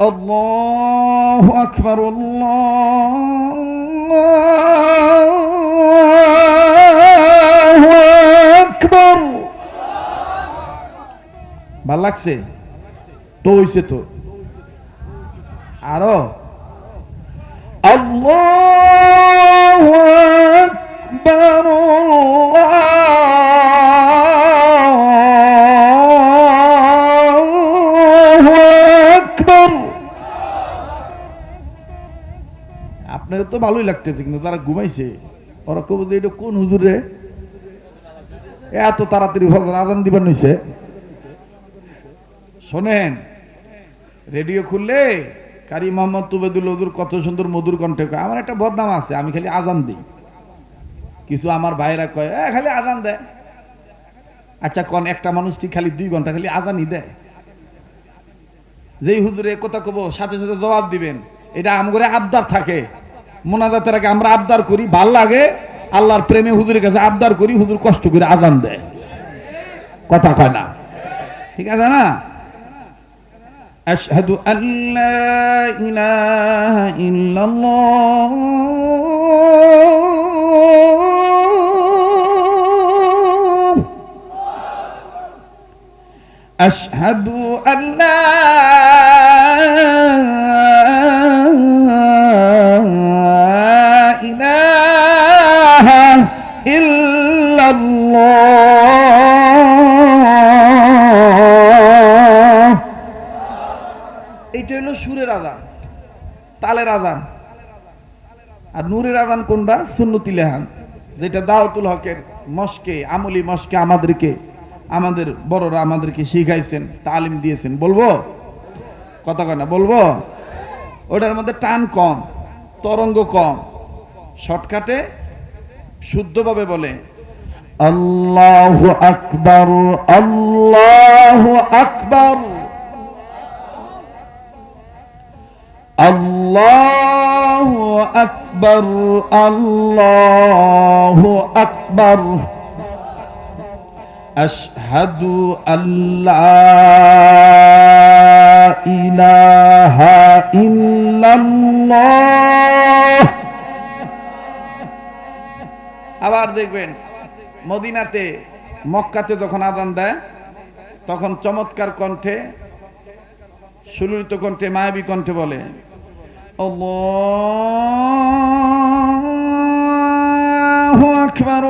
الله أكبر الله أكبر ভাল লাগছে তো হইছে তো আরো আল্লাহু আপনাকে তো ভালোই লাগতেছে, কিন্তু তারা ঘুমাইছে, ওরা কব যে এটা কোন হুজুরে? এত তাড়াতাড়ি ফজর আজান দিবার নইছে। শোনেন, রেডিও খুললে কারি মোহাম্মদ তুবেদুল হজুর কত সুন্দর মধুর কণ্ঠে আমার একটা বদনাম আছে, আমি খালি আজান দিই। কিছু আমার ভাইরা কয়, এ, খালি আজান দেয় আচ্ছা কন, একটা মানুষ ঠিক খালি দুই ঘণ্টা খালি আজানই দেয়? যেই হুজুরে কথা কব সাথে সাথে জবাব দিবেন। এটা আমগরে আবদার থাকে। মোনাজাতের আগে আমরা আবদার করি ভাল লাগে আল্লাহর প্রেমে হুজুরের কাছে আবদার করি হুজুর কষ্ট করে আজান দেয় কথা কয় না ঠিক আছে না أشهد أن لا إله إلا الله أشهد أن لا إلا الله এইটা হলো সুরের আজান তালের আজান আর নূরের আজান কোনটা সুন্নতি লেহান যেটা দাওতুল হকের মস্কে আমলি মস্কে আমাদেরকে আমাদের বড়রা আমাদেরকে শিখাইছেন তালিম দিয়েছেন বলবো কথা কয় না বলবো ওটার মধ্যে টান কম তরঙ্গ কম শর্টকাটে শুদ্ধভাবে বলে আল্লাহ আকবর আল্লাহ আকবর الله أكبر الله أكبر أشهد أن لا إله إلا الله আবার দেখবেন মদিনাতে, মক্কাতে যখন আদান দেয়, তখন চমৎকার কণ্ঠে, সুললিত কণ্ঠে, মায়াবী কণ্ঠে বলে আকবার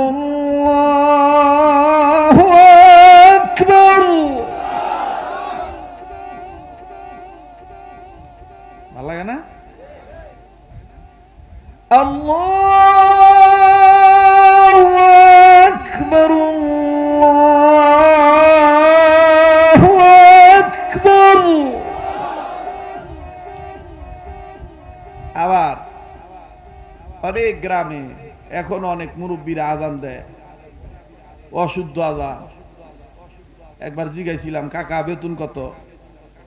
আবার অনেক গ্রামে এখন অনেক মুরব্বীরা আজান দেয়। অশুদ্ধ আজান। একবার জিজ্ঞাসিলাম কাকা, বেতন কত?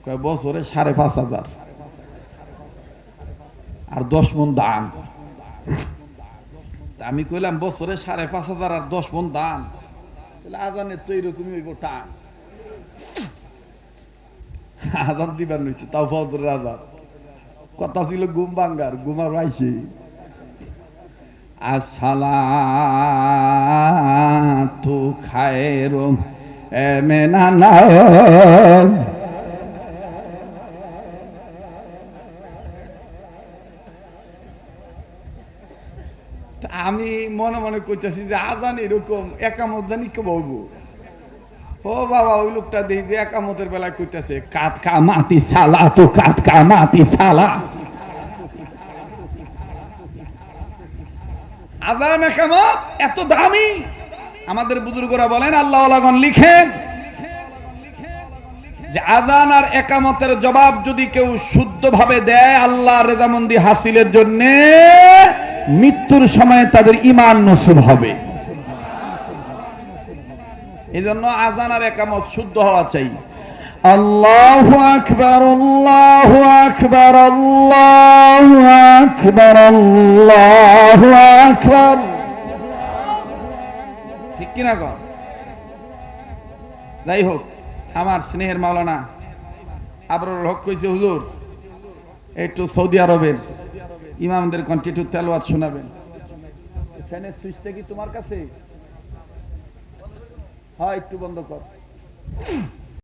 কয়, বছরে সাড়ে পাঁচ হাজার। আর দশ মন দান। আমি কইলাম, বছরে সাড়ে পাঁচ হাজার আর দশ মন দান। আজানের তো এরকমই হইব টান। আজান দিবার নইছে তাও ফজরের আজান। কথা ছিল ঘুম ভাঙ্গার ঘুমার পাইছে। আসসালাতু খায়রুম এমেনানা তা আমি মনে মনে করতেছি যে আজান এরকম একামদানি কে বলব ও বাবা, ওই লোকটা দেখি যে একামতের বেলায় করতেছে কাত মাতি সালা তো কাত মাতি সালা আজান একামত এত দামি। আমাদের বুজুর্গরা বলেন আল্লাহ লিখেন যে আজান আর একামতের জবাব যদি কেউ শুদ্ধভাবে দেয় আল্লাহ রেজামন্দি হাসিলের জন্য মৃত্যুর সময় তাদের ইমান নসিব হবে। এই জন্য আজান আর একামত শুদ্ধ হওয়া চাই। আল্লাহু আকবার আল্লাহু আকবার আল্লাহু আকবার আল্লাহু আকবার ঠিক কিনা যাই হোক, আমার স্নেহের মাওলানা আবরুল হক কইছে, হুজুর, একটু সৌদি আরবের ইমামদের একটু তেলোয়াত শোনাবেন। ফ্যানের সুইচটা কি তোমার কাছে? হ্যাঁ একটু বন্ধ কর।